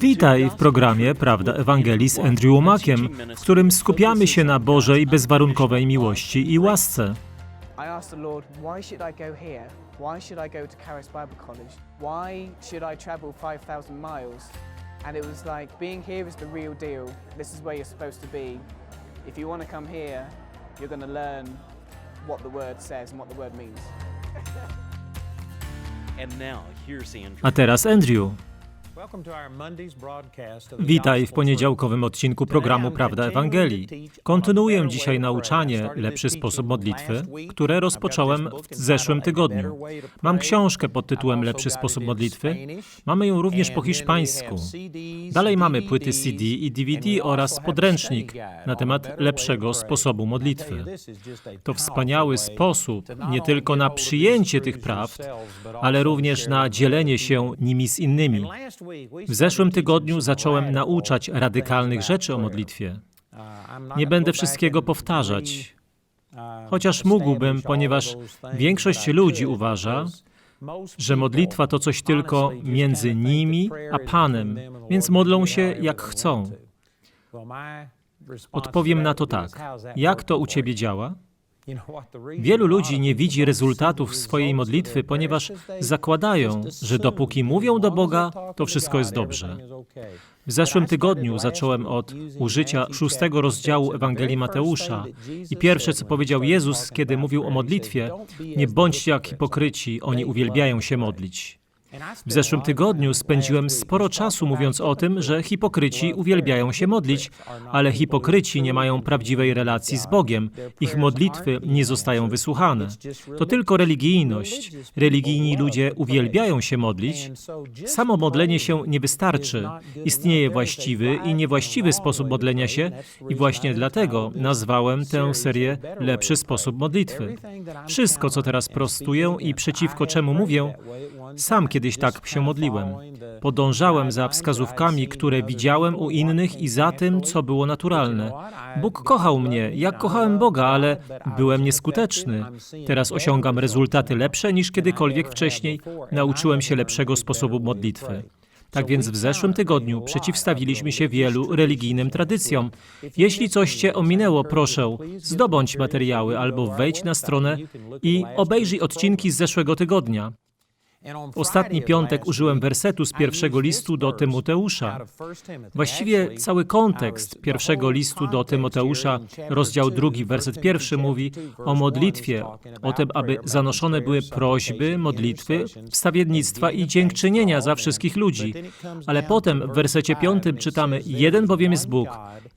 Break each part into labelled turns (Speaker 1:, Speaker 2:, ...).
Speaker 1: Witaj w programie Prawda Ewangelii z Andrew Womakiem, w którym skupiamy się na Bożej bezwarunkowej miłości i łasce.
Speaker 2: I asked the Lord, why should I go here? Why should I go to Caris Bible College? Why should I travel 5,000 miles? And it was like, being here is the real deal. This is where you're supposed to be. If you want to come here, you're going to learn what the word says and what the word means.
Speaker 3: And now, here's Andrew.
Speaker 1: A teraz Andrew. Witaj w poniedziałkowym odcinku programu Prawda Ewangelii. Kontynuuję dzisiaj nauczanie Lepszy sposób modlitwy, które rozpocząłem w zeszłym tygodniu. Mam książkę pod tytułem Lepszy sposób modlitwy. Mamy ją również po hiszpańsku. Dalej mamy płyty CD i DVD oraz podręcznik na temat lepszego sposobu modlitwy. To wspaniały sposób nie tylko na przyjęcie tych prawd, ale również na dzielenie się nimi z innymi. W zeszłym tygodniu zacząłem nauczać radykalnych rzeczy o modlitwie. Nie będę wszystkiego powtarzać, chociaż mógłbym, ponieważ większość ludzi uważa, że modlitwa to coś tylko między nimi a Panem, więc modlą się jak chcą. Odpowiem na to tak. Jak to u Ciebie działa? Wielu ludzi nie widzi rezultatów swojej modlitwy, ponieważ zakładają, że dopóki mówią do Boga, to wszystko jest dobrze. W zeszłym tygodniu zacząłem od użycia szóstego rozdziału Ewangelii Mateusza i pierwsze, co powiedział Jezus, kiedy mówił o modlitwie, nie bądźcie jak hipokryci, oni uwielbiają się modlić. W zeszłym tygodniu spędziłem sporo czasu mówiąc o tym, że hipokryci uwielbiają się modlić, ale hipokryci nie mają prawdziwej relacji z Bogiem. Ich modlitwy nie zostają wysłuchane. To tylko religijność. Religijni ludzie uwielbiają się modlić. Samo modlenie się nie wystarczy. Istnieje właściwy i niewłaściwy sposób modlenia się i właśnie dlatego nazwałem tę serię Lepszy sposób modlitwy. Wszystko, co teraz prostuję i przeciwko czemu mówię, sam kiedyś tak się modliłem. Podążałem za wskazówkami, które widziałem u innych i za tym, co było naturalne. Bóg kochał mnie, jak kochałem Boga, ale byłem nieskuteczny. Teraz osiągam rezultaty lepsze niż kiedykolwiek wcześniej. Nauczyłem się lepszego sposobu modlitwy. Tak więc w zeszłym tygodniu przeciwstawiliśmy się wielu religijnym tradycjom. Jeśli coś Cię ominęło, proszę, zdobądź materiały albo wejdź na stronę i obejrzyj odcinki z zeszłego tygodnia. Ostatni piątek użyłem wersetu z pierwszego listu do Tymoteusza. Właściwie cały kontekst pierwszego listu do Tymoteusza, rozdział drugi, werset pierwszy mówi o modlitwie, o tym, aby zanoszone były prośby, modlitwy, wstawiennictwa i dziękczynienia za wszystkich ludzi. Ale potem w wersecie piątym czytamy, jeden bowiem jest Bóg,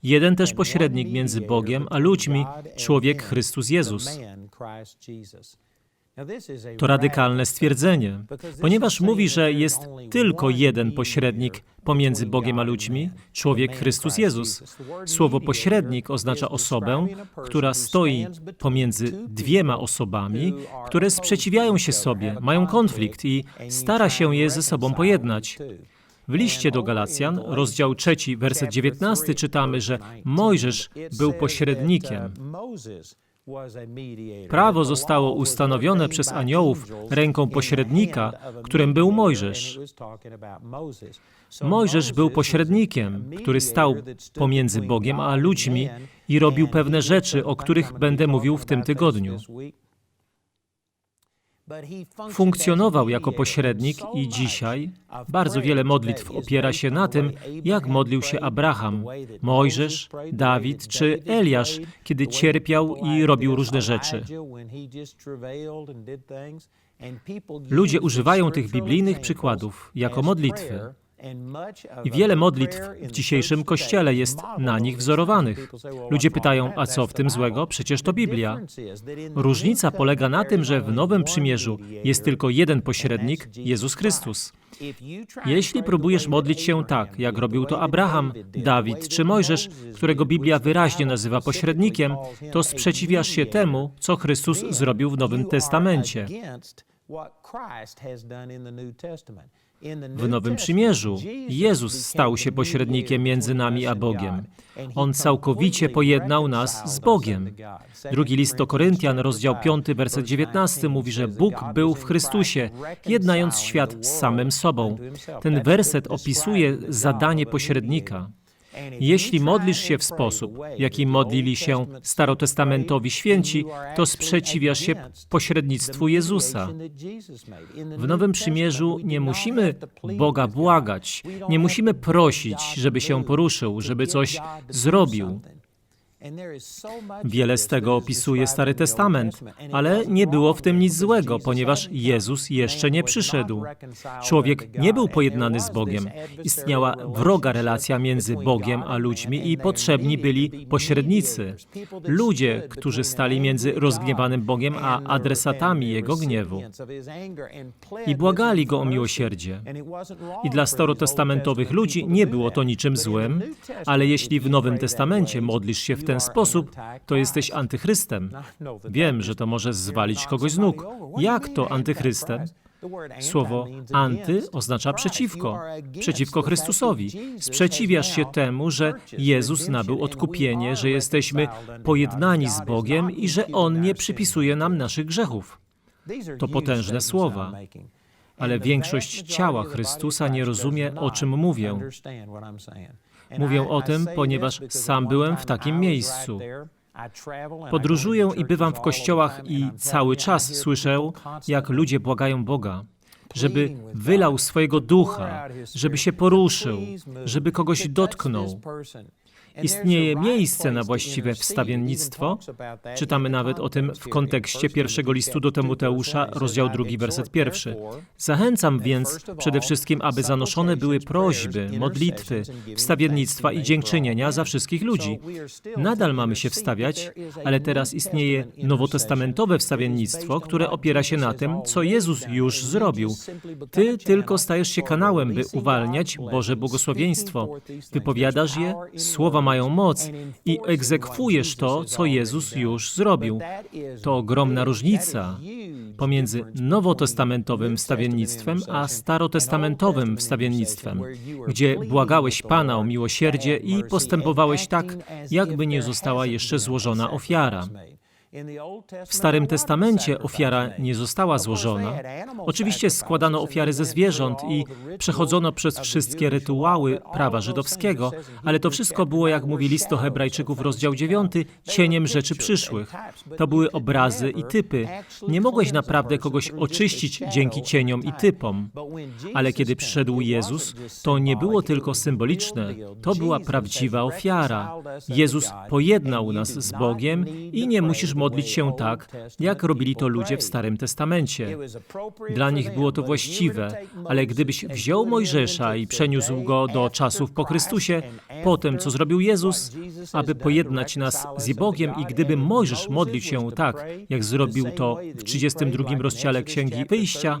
Speaker 1: jeden też pośrednik między Bogiem a ludźmi, człowiek Chrystus Jezus. To radykalne stwierdzenie, ponieważ mówi, że jest tylko jeden pośrednik pomiędzy Bogiem a ludźmi, człowiek Chrystus Jezus. Słowo pośrednik oznacza osobę, która stoi pomiędzy dwiema osobami, które sprzeciwiają się sobie, mają konflikt i stara się je ze sobą pojednać. W liście do Galacjan, rozdział 3, werset 19 czytamy, że Mojżesz był pośrednikiem. Prawo zostało ustanowione przez aniołów ręką pośrednika, którym był Mojżesz. Mojżesz był pośrednikiem, który stał pomiędzy Bogiem a ludźmi i robił pewne rzeczy, o których będę mówił w tym tygodniu. Funkcjonował jako pośrednik i dzisiaj bardzo wiele modlitw opiera się na tym, jak modlił się Abraham, Mojżesz, Dawid czy Eliasz, kiedy cierpiał i robił różne rzeczy. Ludzie używają tych biblijnych przykładów jako modlitwy. I wiele modlitw w dzisiejszym kościele jest na nich wzorowanych. Ludzie pytają, a co w tym złego? Przecież to Biblia. Różnica polega na tym, że w Nowym Przymierzu jest tylko jeden pośrednik, Jezus Chrystus. Jeśli próbujesz modlić się tak, jak robił to Abraham, Dawid czy Mojżesz, którego Biblia wyraźnie nazywa pośrednikiem, to sprzeciwiasz się temu, co Chrystus zrobił w Nowym Testamencie. W Nowym Przymierzu Jezus stał się pośrednikiem między nami a Bogiem. On całkowicie pojednał nas z Bogiem. Drugi list do Koryntian, rozdział 5, werset 19 mówi, że Bóg był w Chrystusie, jednając świat z samym sobą. Ten werset opisuje zadanie pośrednika. Jeśli modlisz się w sposób, w jaki modlili się starotestamentowi święci, to sprzeciwiasz się pośrednictwu Jezusa. W Nowym Przymierzu nie musimy Boga błagać, nie musimy prosić, żeby się poruszył, żeby coś zrobił. Wiele z tego opisuje Stary Testament, ale nie było w tym nic złego, ponieważ Jezus jeszcze nie przyszedł. Człowiek nie był pojednany z Bogiem. Istniała wroga relacja między Bogiem a ludźmi i potrzebni byli pośrednicy. Ludzie, którzy stali między rozgniewanym Bogiem a adresatami Jego gniewu. I błagali Go o miłosierdzie. I dla starotestamentowych ludzi nie było to niczym złym, ale jeśli w Nowym Testamencie modlisz się w ten sposób, to jesteś antychrystem. Wiem, że to może zwalić kogoś z nóg. Jak to antychrystem? Słowo anty oznacza przeciwko, przeciwko Chrystusowi. Sprzeciwiasz się temu, że Jezus nabył odkupienie, że jesteśmy pojednani z Bogiem i że On nie przypisuje nam naszych grzechów. To potężne słowa. Ale większość ciała Chrystusa nie rozumie, o czym mówię. Mówię o tym, ponieważ sam byłem w takim miejscu. Podróżuję i bywam w kościołach i cały czas słyszę, jak ludzie błagają Boga, żeby wylał swojego ducha, żeby się poruszył, żeby kogoś dotknął. Istnieje miejsce na właściwe wstawiennictwo. Czytamy nawet o tym w kontekście pierwszego listu do Tymoteusza, rozdział drugi, werset pierwszy. Zachęcam więc przede wszystkim, aby zanoszone były prośby, modlitwy, wstawiennictwa i dziękczynienia za wszystkich ludzi. Nadal mamy się wstawiać, ale teraz istnieje nowotestamentowe wstawiennictwo, które opiera się na tym, co Jezus już zrobił. Ty tylko stajesz się kanałem, by uwalniać Boże błogosławieństwo. Wypowiadasz je, słowa mają moc i egzekwujesz to, co Jezus już zrobił. To ogromna różnica pomiędzy nowotestamentowym wstawiennictwem a starotestamentowym wstawiennictwem, gdzie błagałeś Pana o miłosierdzie i postępowałeś tak, jakby nie została jeszcze złożona ofiara. W Starym Testamencie ofiara nie została złożona. Oczywiście składano ofiary ze zwierząt i przechodzono przez wszystkie rytuały prawa żydowskiego, ale to wszystko było, jak mówi list do Hebrajczyków, rozdział 9, cieniem rzeczy przyszłych. To były obrazy i typy. Nie mogłeś naprawdę kogoś oczyścić dzięki cieniom i typom. Ale kiedy przyszedł Jezus, to nie było tylko symboliczne, to była prawdziwa ofiara. Jezus pojednał nas z Bogiem i nie musisz modlić się tak, jak robili to ludzie w Starym Testamencie. Dla nich było to właściwe, ale gdybyś wziął Mojżesza i przeniósł go do czasów po Chrystusie, po tym, co zrobił Jezus, aby pojednać nas z Bogiem i gdyby Mojżesz modlił się tak, jak zrobił to w 32 rozdziale Księgi Wyjścia,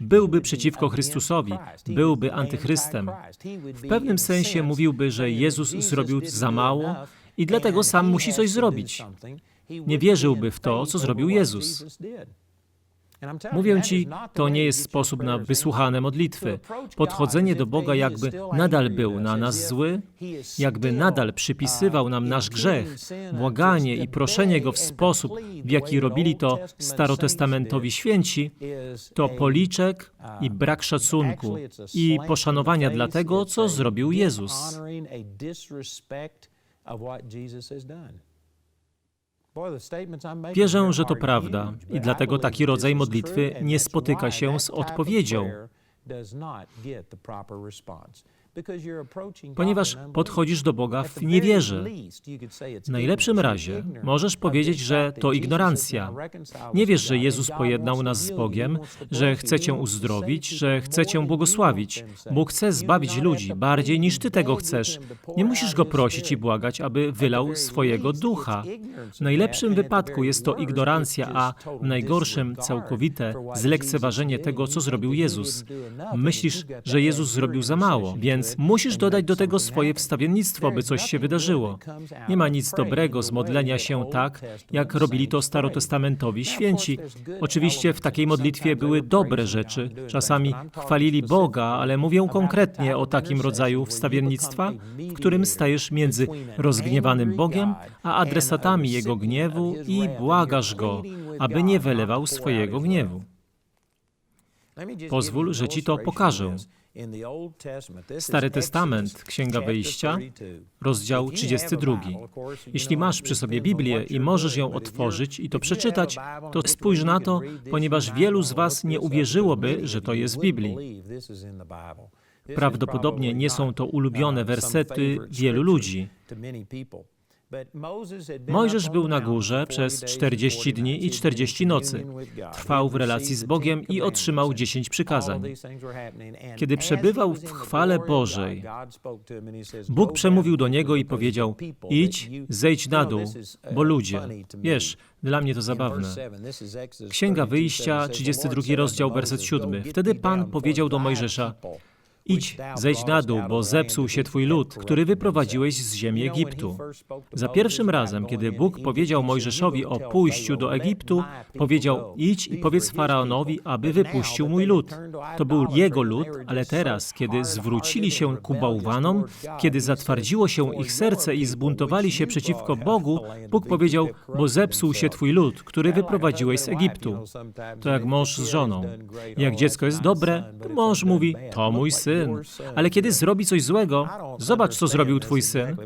Speaker 1: byłby przeciwko Chrystusowi, byłby antychrystem. W pewnym sensie mówiłby, że Jezus zrobił za mało i dlatego sam musi coś zrobić nie wierzyłby w to, co zrobił Jezus. Mówię Ci, to nie jest sposób na wysłuchane modlitwy. Podchodzenie do Boga jakby nadal był na nas zły, jakby nadal przypisywał nam nasz grzech. Błaganie i proszenie Go w sposób, w jaki robili to starotestamentowi święci, to policzek i brak szacunku i poszanowania dla tego, co zrobił Jezus. Wierzę, że to prawda i dlatego taki rodzaj modlitwy nie spotyka się z odpowiedzią. Ponieważ podchodzisz do Boga w niewierze. W najlepszym razie możesz powiedzieć, że to ignorancja. Nie wiesz, że Jezus pojednał nas z Bogiem, że chce Cię uzdrowić, że chce Cię błogosławić. Bóg chce zbawić ludzi bardziej niż Ty tego chcesz. Nie musisz Go prosić i błagać, aby wylał swojego ducha. W najlepszym wypadku jest to ignorancja, a w najgorszym całkowite zlekceważenie tego, co zrobił Jezus. Myślisz, że Jezus zrobił za mało, więc Więc musisz dodać do tego swoje wstawiennictwo, by coś się wydarzyło. Nie ma nic dobrego z modlenia się tak, jak robili to starotestamentowi święci. Oczywiście w takiej modlitwie były dobre rzeczy. Czasami chwalili Boga, ale mówię konkretnie o takim rodzaju wstawiennictwa, w którym stajesz między rozgniewanym Bogiem, a adresatami Jego gniewu i błagasz Go, aby nie wylewał swojego gniewu.
Speaker 4: Pozwól, że ci to pokażę.
Speaker 1: Stary Testament, Księga Wyjścia, rozdział 32. Jeśli masz przy sobie Biblię i możesz ją otworzyć i to przeczytać, to spójrz na to, ponieważ wielu z Was nie uwierzyłoby, że to jest w Biblii. Prawdopodobnie nie są to ulubione wersety wielu ludzi. Mojżesz był na górze przez 40 dni i 40 nocy. Trwał w relacji z Bogiem i otrzymał 10 przykazań. Kiedy przebywał w chwale Bożej, Bóg przemówił do niego i powiedział: Idź, zejdź na dół, bo ludzie. Wiesz, dla mnie to zabawne. Księga Wyjścia, 32 rozdział, werset 7. Wtedy Pan powiedział do Mojżesza: Idź, zejdź na dół, bo zepsuł się twój lud, który wyprowadziłeś z ziemi Egiptu. Za pierwszym razem, kiedy Bóg powiedział Mojżeszowi o pójściu do Egiptu, powiedział: Idź i powiedz faraonowi, aby wypuścił mój lud. To był jego lud, ale teraz, kiedy zwrócili się ku bałwanom, kiedy zatwardziło się ich serce i zbuntowali się przeciwko Bogu, Bóg powiedział: Bo zepsuł się twój lud, który wyprowadziłeś z Egiptu. To jak mąż z żoną. Jak dziecko jest dobre, mąż mówi: To mój syn. Ale kiedy zrobi coś złego, zobacz, co zrobił twój syn.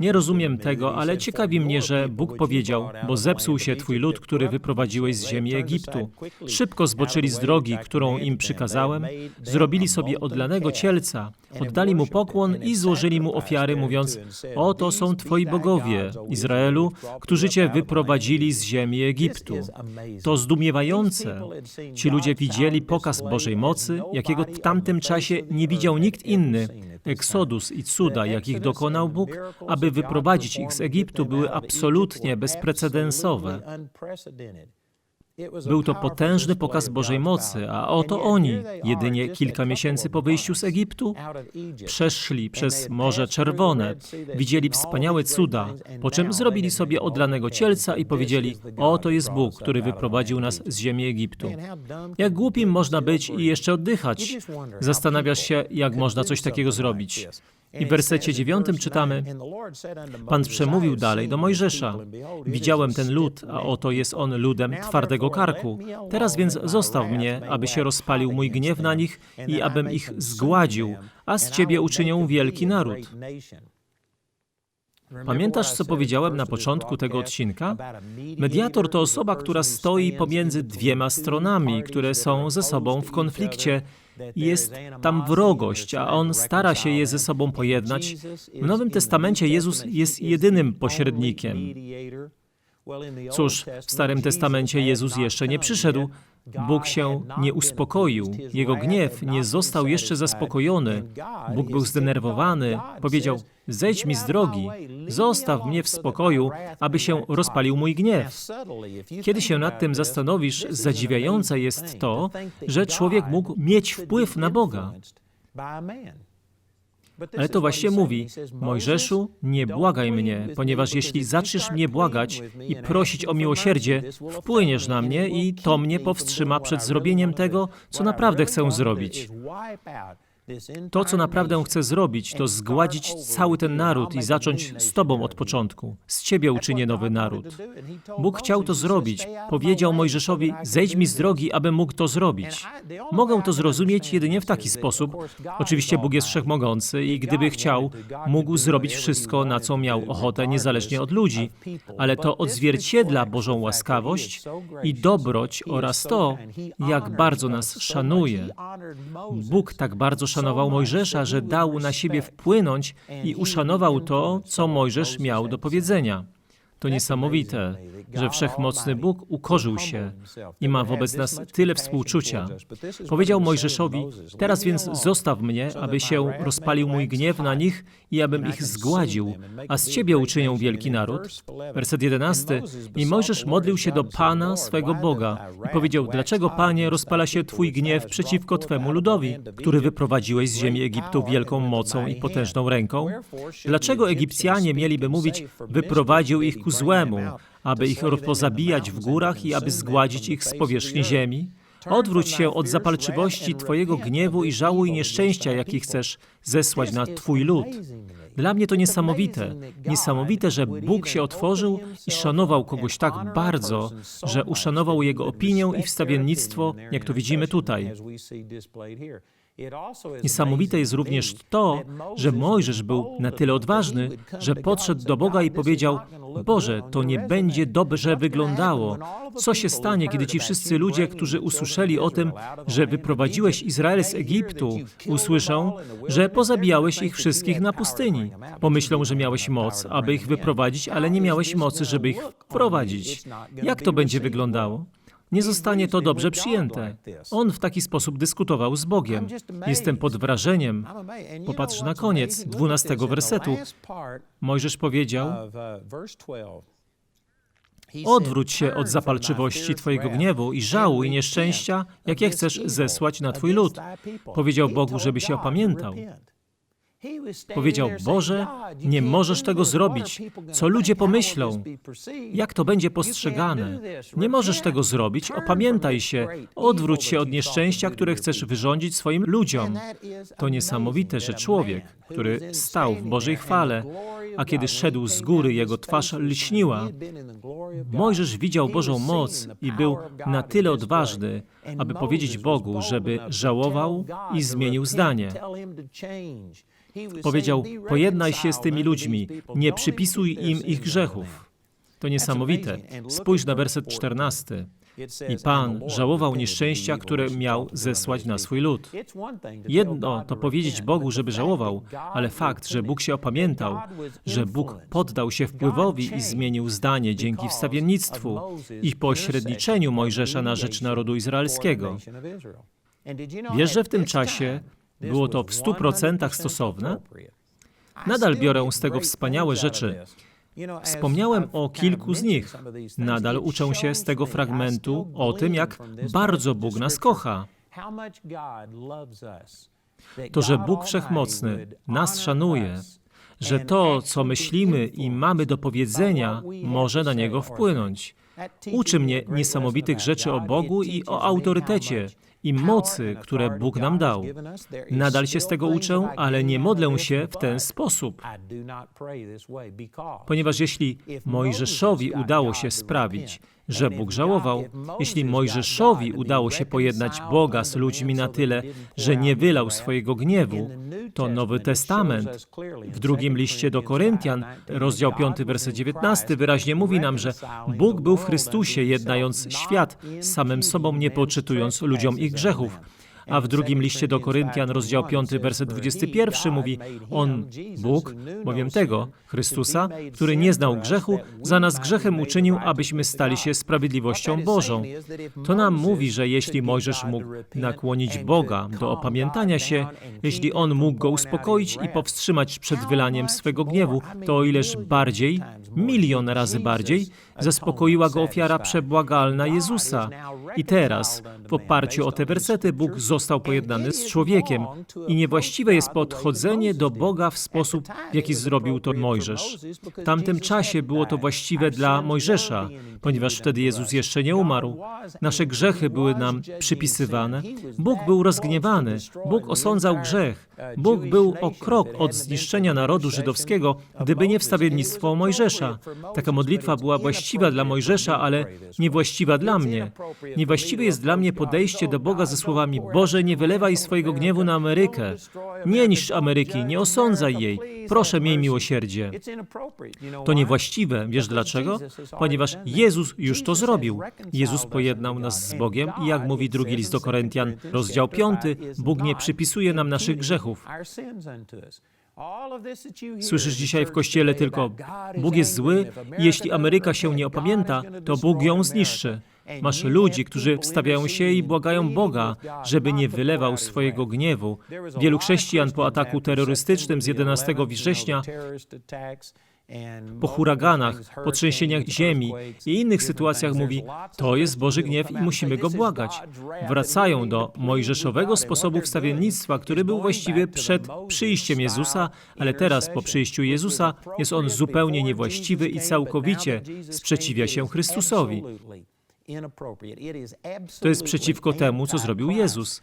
Speaker 1: Nie rozumiem tego, ale ciekawi mnie, że Bóg powiedział, bo zepsuł się twój lud, który wyprowadziłeś z ziemi Egiptu. Szybko zboczyli z drogi, którą im przykazałem, zrobili sobie odlanego cielca, oddali mu pokłon i złożyli mu ofiary, mówiąc, oto są twoi bogowie, Izraelu, którzy cię wyprowadzili z ziemi Egiptu. To zdumiewające. Ci ludzie widzieli pokaz Bożej mocy, jakiego w tamtym czasie nie widział nikt inny. Eksodus i cuda, jakich dokonał Bóg, aby wyprowadzić ich z Egiptu, były absolutnie bezprecedensowe. Był to potężny pokaz Bożej mocy, a oto oni, jedynie kilka miesięcy po wyjściu z Egiptu, przeszli przez Morze Czerwone, widzieli wspaniałe cuda, po czym zrobili sobie odlanego cielca i powiedzieli: Oto jest Bóg, który wyprowadził nas z ziemi Egiptu. Jak głupim można być i jeszcze oddychać? Zastanawiasz się, jak można coś takiego zrobić. I w wersecie dziewiątym czytamy: Pan przemówił dalej do Mojżesza: Widziałem ten lud, a oto jest on ludem twardego karku. Teraz więc zostaw mnie, aby się rozpalił mój gniew na nich i abym ich zgładził, a z ciebie uczynię wielki naród. Pamiętasz, co powiedziałem na początku tego odcinka? Mediator to osoba, która stoi pomiędzy dwiema stronami, które są ze sobą w konflikcie. Jest tam wrogość, a on stara się je ze sobą pojednać. W Nowym Testamencie Jezus jest jedynym pośrednikiem. Cóż, w Starym Testamencie Jezus jeszcze nie przyszedł. Bóg się nie uspokoił, jego gniew nie został jeszcze zaspokojony. Bóg był zdenerwowany, powiedział: Zejdź mi z drogi, zostaw mnie w spokoju, aby się rozpalił mój gniew. Kiedy się nad tym zastanowisz, zadziwiające jest to, że człowiek mógł mieć wpływ na Boga. Ale to właśnie mówi, Mojżeszu, nie błagaj mnie, ponieważ jeśli zaczniesz mnie błagać i prosić o miłosierdzie, wpłyniesz na mnie i to mnie powstrzyma przed zrobieniem tego, co naprawdę chcę zrobić. To, co naprawdę chcę zrobić, to zgładzić cały ten naród i zacząć z Tobą od początku. Z Ciebie uczynię nowy naród. Bóg chciał to zrobić. Powiedział Mojżeszowi, zejdź mi z drogi, abym mógł to zrobić. Mogę to zrozumieć jedynie w taki sposób. Oczywiście Bóg jest wszechmogący i gdyby chciał, mógł zrobić wszystko, na co miał ochotę, niezależnie od ludzi. Ale to odzwierciedla Bożą łaskawość i dobroć oraz to, jak bardzo nas szanuje. Bóg tak bardzo szanował Mojżesza, że dał na siebie wpłynąć i uszanował to, co Mojżesz miał do powiedzenia. To niesamowite, że wszechmocny Bóg ukorzył się i ma wobec nas tyle współczucia. Powiedział Mojżeszowi: Teraz więc zostaw mnie, aby się rozpalił mój gniew na nich i abym ich zgładził, a z ciebie uczynią wielki naród. Werset 11. I Mojżesz modlił się do Pana, swego Boga, i powiedział: Dlaczego, Panie, rozpala się Twój gniew przeciwko Twemu ludowi, który wyprowadziłeś z ziemi Egiptu wielką mocą i potężną ręką? Dlaczego Egipcjanie mieliby mówić: Wyprowadził ich ku złemu, aby ich pozabijać w górach i aby zgładzić ich z powierzchni ziemi? Odwróć się od zapalczywości Twojego gniewu i żałuj nieszczęścia, jakie chcesz zesłać na Twój lud. Dla mnie to niesamowite. Niesamowite, że Bóg się otworzył i szanował kogoś tak bardzo, że uszanował jego opinię i wstawiennictwo, jak to widzimy tutaj. Niesamowite jest również to, że Mojżesz był na tyle odważny, że podszedł do Boga i powiedział: Boże, to nie będzie dobrze wyglądało. Co się stanie, kiedy ci wszyscy ludzie, którzy usłyszeli o tym, że wyprowadziłeś Izrael z Egiptu, usłyszą, że pozabijałeś ich wszystkich na pustyni? Pomyślą, że miałeś moc, aby ich wyprowadzić, ale nie miałeś mocy, żeby ich wprowadzić. Jak to będzie wyglądało? Nie zostanie to dobrze przyjęte. On w taki sposób dyskutował z Bogiem. Jestem pod wrażeniem. Popatrz na koniec dwunastego wersetu. Mojżesz powiedział: Odwróć się od zapalczywości Twojego gniewu i żału i nieszczęścia, jakie chcesz zesłać na Twój lud. Powiedział Bogu, żeby się opamiętał. Powiedział: Boże, nie możesz tego zrobić. Co ludzie pomyślą? Jak to będzie postrzegane? Nie możesz tego zrobić. Opamiętaj się. Odwróć się od nieszczęścia, które chcesz wyrządzić swoim ludziom. To niesamowite, że człowiek, który stał w Bożej chwale, a kiedy szedł z góry, jego twarz lśniła. Mojżesz widział Bożą moc i był na tyle odważny, aby powiedzieć Bogu, żeby żałował i zmienił zdanie. Powiedział: Pojednaj się z tymi ludźmi, nie przypisuj im ich grzechów. To niesamowite. Spójrz na werset 14. I Pan żałował nieszczęścia, które miał zesłać na swój lud. Jedno to powiedzieć Bogu, żeby żałował, ale fakt, że Bóg się opamiętał, że Bóg poddał się wpływowi i zmienił zdanie dzięki wstawiennictwu i pośredniczeniu Mojżesza na rzecz narodu izraelskiego. Wiesz, że w tym czasie było to w stu procentach stosowne? Nadal biorę z tego wspaniałe rzeczy. Wspomniałem o kilku z nich. Nadal uczę się z tego fragmentu o tym, jak bardzo Bóg nas kocha. To, że Bóg Wszechmocny nas szanuje, że to, co myślimy i mamy do powiedzenia, może na Niego wpłynąć. Uczy mnie niesamowitych rzeczy o Bogu i o autorytecie, i mocy, które Bóg nam dał. Nadal się z tego uczę, ale nie modlę się w ten sposób. Ponieważ jeśli Mojżeszowi udało się sprawić, że Bóg żałował, jeśli Mojżeszowi udało się pojednać Boga z ludźmi na tyle, że nie wylał swojego gniewu, to Nowy Testament w drugim liście do Koryntian, rozdział 5, werset 19, wyraźnie mówi nam, że Bóg był w Chrystusie, jednając świat, samym sobą nie poczytując ludziom ich grzechów. A w drugim liście do Koryntian, rozdział 5, werset 21 mówi: On, Bóg, bowiem tego, Chrystusa, który nie znał grzechu, za nas grzechem uczynił, abyśmy stali się sprawiedliwością Bożą. To nam mówi, że jeśli Mojżesz mógł nakłonić Boga do opamiętania się, jeśli on mógł go uspokoić i powstrzymać przed wylaniem swego gniewu, to o ileż bardziej, milion razy bardziej, zaspokoiła go ofiara przebłagalna Jezusa. I teraz, w oparciu o te wersety, Bóg został pojednany z człowiekiem i niewłaściwe jest podchodzenie do Boga w sposób, w jaki zrobił to Mojżesz. W tamtym czasie było to właściwe dla Mojżesza, ponieważ wtedy Jezus jeszcze nie umarł. Nasze grzechy były nam przypisywane. Bóg był rozgniewany. Bóg osądzał grzech. Bóg był o krok od zniszczenia narodu żydowskiego, gdyby nie wstawiennictwo Mojżesza. Taka modlitwa była właściwa dla Mojżesza, ale niewłaściwa dla mnie. Niewłaściwe jest dla mnie podejście do Boga ze słowami: Boże, nie wylewaj swojego gniewu na Amerykę. Nie niszcz Ameryki, nie osądzaj jej. Proszę, miej miłosierdzie. To niewłaściwe. Wiesz dlaczego? Ponieważ Jezus już to zrobił. Jezus pojednał nas z Bogiem i jak mówi drugi list do Koryntian, rozdział 5, Bóg nie przypisuje nam naszych grzechów. Słyszysz dzisiaj w kościele tylko: Bóg jest zły i jeśli Ameryka się nie opamięta, to Bóg ją zniszczy. Masz ludzi, którzy wstawiają się i błagają Boga, żeby nie wylewał swojego gniewu. Wielu chrześcijan po ataku terrorystycznym z 11 września, po huraganach, po trzęsieniach ziemi i innych sytuacjach mówi: To jest Boży gniew i musimy go błagać. Wracają do mojżeszowego sposobu wstawiennictwa, który był właściwy przed przyjściem Jezusa, ale teraz po przyjściu Jezusa jest on zupełnie niewłaściwy i całkowicie sprzeciwia się Chrystusowi. To jest przeciwko temu, co zrobił Jezus.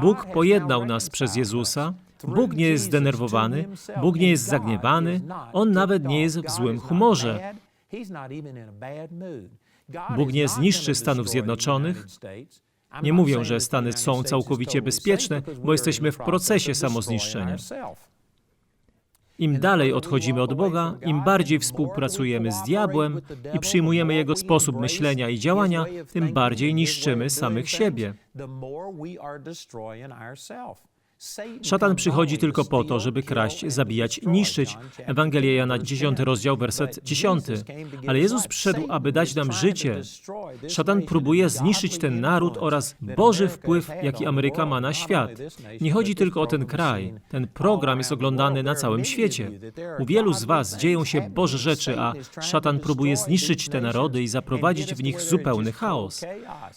Speaker 1: Bóg pojednał nas przez Jezusa. Bóg nie jest zdenerwowany, Bóg nie jest zagniewany, On nawet nie jest w złym humorze. Bóg nie zniszczy Stanów Zjednoczonych. Nie mówię, że Stany są całkowicie bezpieczne, bo jesteśmy w procesie samozniszczenia. Im dalej odchodzimy od Boga, im bardziej współpracujemy z diabłem i przyjmujemy jego sposób myślenia i działania, tym bardziej niszczymy samych siebie. Szatan przychodzi tylko po to, żeby kraść, zabijać, niszczyć. Ewangelia Jana 10 rozdział, werset 10. Ale Jezus przyszedł, aby dać nam życie. Szatan próbuje zniszczyć ten naród oraz Boży wpływ, jaki Ameryka ma na świat. Nie chodzi tylko o ten kraj. Ten program jest oglądany na całym świecie. U wielu z Was dzieją się Boże rzeczy, a szatan próbuje zniszczyć te narody i zaprowadzić w nich zupełny chaos.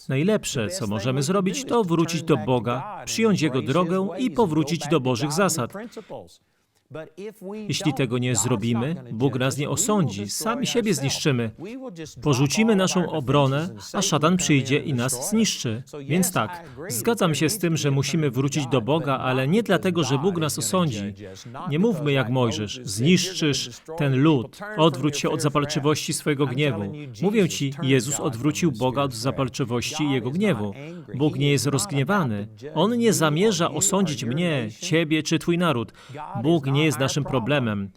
Speaker 1: Najlepsze, co możemy zrobić, to wrócić do Boga, przyjąć Jego drogę i powrócić do Bożych zasad. Jeśli tego nie zrobimy, Bóg nas nie osądzi, sami siebie zniszczymy. Porzucimy naszą obronę, a szatan przyjdzie i nas zniszczy. Więc tak, zgadzam się z tym, że musimy wrócić do Boga, ale nie dlatego, że Bóg nas osądzi. Nie mówmy jak Mojżesz, zniszczysz ten lud, odwróć się od zapalczywości swojego gniewu. Mówię ci, Jezus odwrócił Boga od zapalczywości jego gniewu. Bóg nie jest rozgniewany. On nie zamierza osądzić mnie, ciebie czy twój naród. Bóg nie jest naszym problemem.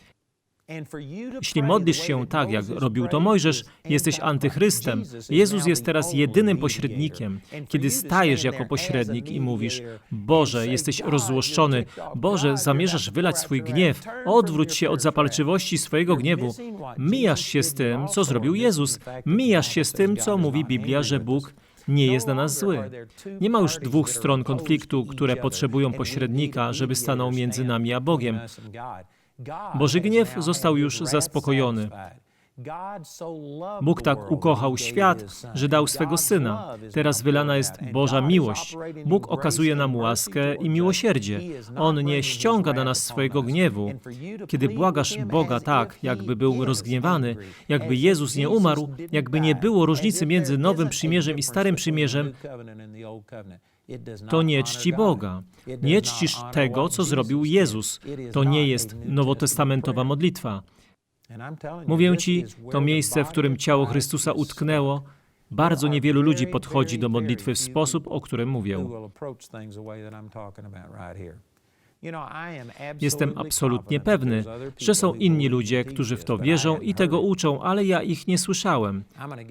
Speaker 1: Jeśli modlisz się tak, jak robił to Mojżesz, jesteś antychrystem. Jezus jest teraz jedynym pośrednikiem. Kiedy stajesz jako pośrednik i mówisz, Boże, jesteś rozzłoszczony, Boże, zamierzasz wylać swój gniew, odwróć się od zapalczywości swojego gniewu, mijasz się z tym, co zrobił Jezus, mijasz się z tym, co mówi Biblia, że Bóg nie jest dla nas zły. Nie ma już dwóch stron konfliktu, które potrzebują pośrednika, żeby stanął między nami a Bogiem. Boży gniew został już zaspokojony. Bóg tak ukochał świat, że dał swego Syna. Teraz wylana jest Boża miłość. Bóg okazuje nam łaskę i miłosierdzie. On nie ściąga na nas swojego gniewu. Kiedy błagasz Boga tak, jakby był rozgniewany, jakby Jezus nie umarł, jakby nie było różnicy między Nowym Przymierzem i Starym Przymierzem, to nie czci Boga. Nie czcisz tego, co zrobił Jezus. To nie jest nowotestamentowa modlitwa. Mówię Ci, to miejsce, w którym ciało Chrystusa utknęło, bardzo niewielu ludzi podchodzi do modlitwy w sposób, o którym mówię. Jestem absolutnie pewny, że są inni ludzie, którzy w to wierzą i tego uczą, ale ja ich nie słyszałem.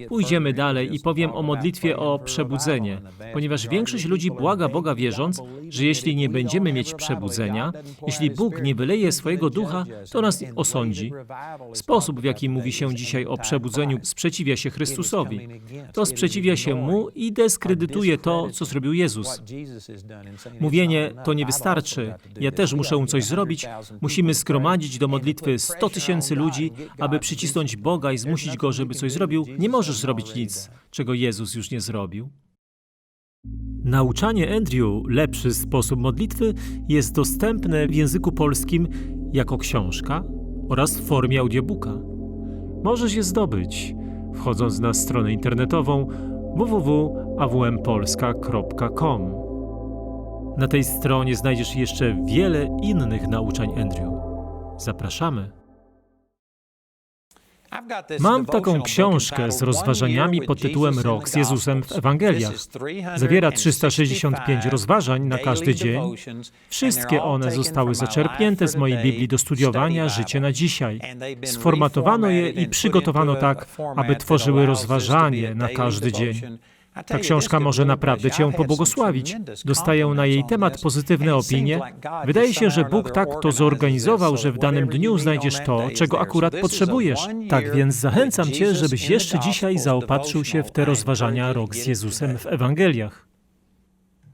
Speaker 1: Pójdziemy dalej i powiem o modlitwie o przebudzenie, ponieważ większość ludzi błaga Boga wierząc, że jeśli nie będziemy mieć przebudzenia, jeśli Bóg nie wyleje swojego ducha, to nas osądzi. Sposób, w jaki mówi się dzisiaj o przebudzeniu, sprzeciwia się Chrystusowi. To sprzeciwia się Mu i dyskredytuje to, co zrobił Jezus. Mówienie to nie wystarczy. Ja też muszę coś zrobić. Musimy zgromadzić do modlitwy 100 tysięcy ludzi, aby przycisnąć Boga i zmusić Go, żeby coś zrobił. Nie możesz zrobić nic, czego Jezus już nie zrobił. Nauczanie Andrew Lepszy sposób modlitwy jest dostępne w języku polskim jako książka oraz w formie audiobooka. Możesz je zdobyć wchodząc na stronę internetową www.awmpolska.com. Na tej stronie znajdziesz jeszcze wiele innych nauczań Andrew. Zapraszamy. Mam taką książkę z rozważaniami pod tytułem Rok z Jezusem w Ewangeliach. Zawiera 365 rozważań na każdy dzień. Wszystkie one zostały zaczerpnięte z mojej Biblii do studiowania Życie na dzisiaj. Sformatowano je i przygotowano tak, aby tworzyły rozważanie na każdy dzień. Ta książka może naprawdę Cię pobłogosławić. Dostaję na jej temat pozytywne opinie. Wydaje się, że Bóg tak to zorganizował, że w danym dniu znajdziesz to, czego akurat potrzebujesz. Tak więc zachęcam Cię, żebyś jeszcze dzisiaj zaopatrzył się w te rozważania rok z Jezusem w Ewangeliach.